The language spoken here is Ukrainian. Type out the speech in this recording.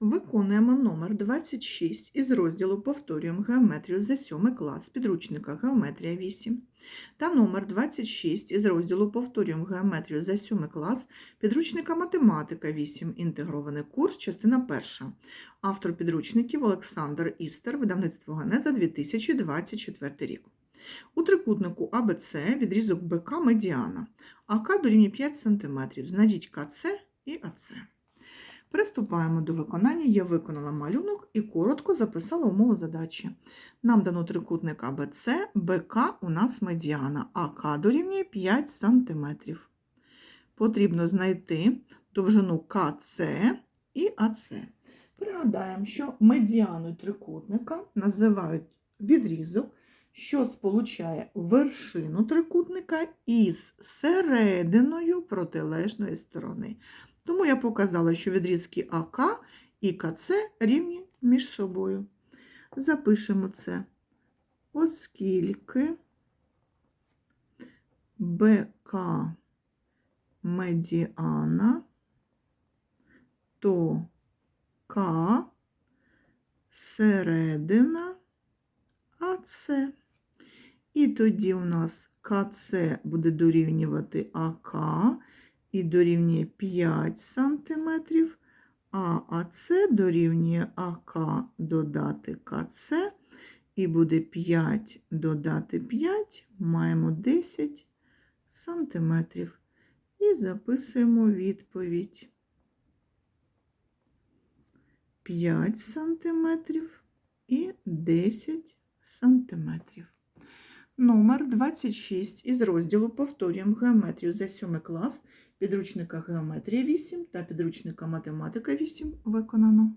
Виконуємо номер 26 із розділу Повторюємо геометрію за 7 клас підручника Геометрія 8 та номер 26 із розділу Повторюємо геометрію за 7 клас підручника Математика 8. Інтегрований курс, частина 1. Автор підручників Олександр Істер, видавництво Генеза 2024 рік. У трикутнику АБЦ відрізок БК медіана, АК дорівнює 5 см. Знайдіть КЦ і АЦ. Приступаємо до виконання. Я виконала малюнок і коротко записала умову задачі. Нам дано трикутник АБЦ, БК у нас медіана, АК дорівнює 5 см. Потрібно знайти довжину КЦ і АЦ. Пригадаємо, що медіаною трикутника називають відрізок, що сполучає вершину трикутника із серединою протилежної сторони. Тому я показала, що відрізки АК і КЦ рівні між собою. Запишемо це, оскільки БК медіана, то К середина АЦ. І тоді у нас КЦ буде дорівнювати АК і дорівнює 5 см, а АЦ дорівнює АК додати КЦ, і буде 5 додати 5, маємо 10 см. І записуємо відповідь. 5 см і 10 см. Номер 26 із розділу Повторюємо геометрію за 7 клас. Підручника Геометрія 8 та підручника Математика 8 виконано.